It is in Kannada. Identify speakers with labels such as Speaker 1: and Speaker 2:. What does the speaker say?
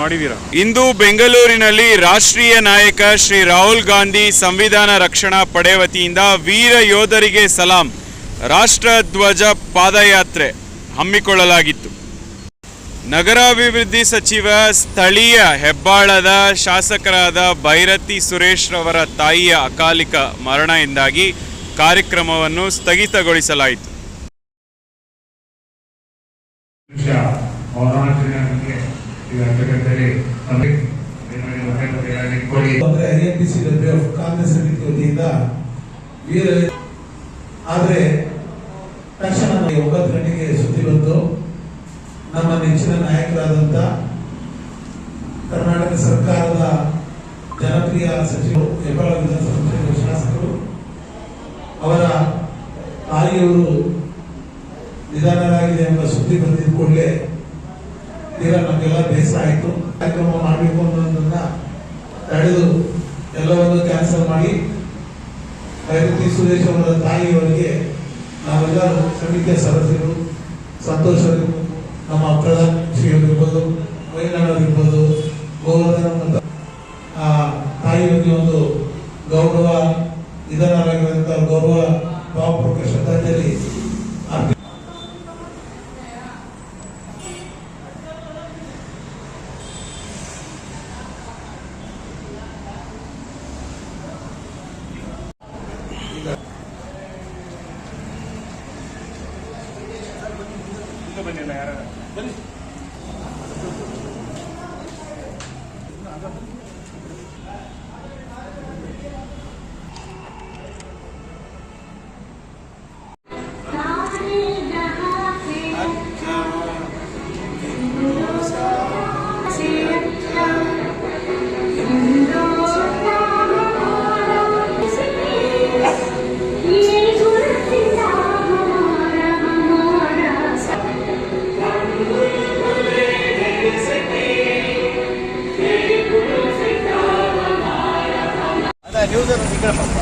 Speaker 1: ಮಾಡಿದ್ದೀರಾ ಇಂದು ಬೆಂಗಳೂರಿನಲ್ಲಿ ರಾಷ್ಟ್ರೀಯ ನಾಯಕ ಶ್ರೀ ರಾಹುಲ್ ಗಾಂಧಿ ಸಂವಿಧಾನ ರಕ್ಷಣಾ ಪಡೆ ವತಿಯಿಂದ ವೀರ ಯೋಧರಿಗೆ ಸಲಾಂ. ರಾಷ್ಟ್ರಧ್ವಜ ಪಾದಯಾತ್ರೆ ಹಮ್ಮಿಕೊಳ್ಳಲಾಗಿತ್ತು. ನಗರಾಭಿವೃದ್ಧಿ ಸಚಿವ ಸ್ಥಳೀಯ ಹೆಬ್ಬಾಳದ ಶಾಸಕರಾದ ಭೈರತಿ ಸುರೇಶ್ ರವರ ತಾಯಿಯ ಅಕಾಲಿಕ ಮರಣದಿಂದಾಗಿ ಕಾರ್ಯಕ್ರಮವನ್ನು ಸ್ಥಗಿತಗೊಳಿಸಲಾಯಿತು.
Speaker 2: ಅಂದ್ರೆ ಐಎನ್ಟಿಸಿ ಡಬ್ಲ್ಯೂ ಎಫ್ ಕಾಂಗ್ರೆಸ್ ಸಮಿತಿ ವತಿಯಿಂದ ವೀರ ಆದ್ರೆ ತಕ್ಷಣ ಒಂಬತ್ತು ಗಂಟೆಗೆ ಸುದ್ದಿ ಬಂತು. ನಮ್ಮ ನೆಚ್ಚಿನ ನಾಯಕರಾದಂತ ಕರ್ನಾಟಕ ಸರ್ಕಾರದ ಜನಪ್ರಿಯ ಸಚಿವರು ಹೆಬ್ಬಾಳ ವಿಧಾನಸಭೆ ಶಾಸಕರು, ಅವರ ತಾಯಿಯವರು ನಿಧನರಾಗಿದೆ ಎಂಬ ಸುದ್ದಿ ಬಂದಿದ್ದ ಕೂಡಲೇ ತೀರಾ ನಮಗೆಲ್ಲ ಬೇಸರ ಆಯಿತು. ಕಾರ್ಯಕ್ರಮ ಮಾಡಬೇಕು ಭೈರತಿ ಸುರೇಶ್ ಅವರ ತಾಯಿಯವರಿಗೆ ನಾವೆಲ್ಲರೂ ಸಮಿತಿಯ ಸದಸ್ಯರು ಸಂತೋಷ್ ನಮ್ಮ ಪ್ರಧಾನ ಶ್ರೀಯವರಿರ್ಬೋದು ವೈನಾಡವರಿರ್ಬೋದು ಗೋವರ್ಧನ ಆ, ತಾಯಿಯವರಿಗೆ ಒಂದು ಗೌರವ ನಿಧನರಾಗಿರುವಂಥ ಗೌರವ ಭಾವಪೂರ್ವಕ ಶ್ರದ್ಧಾಂಜಲಿ बोलते निर्णय आ रहा ayuda, no sé qué le.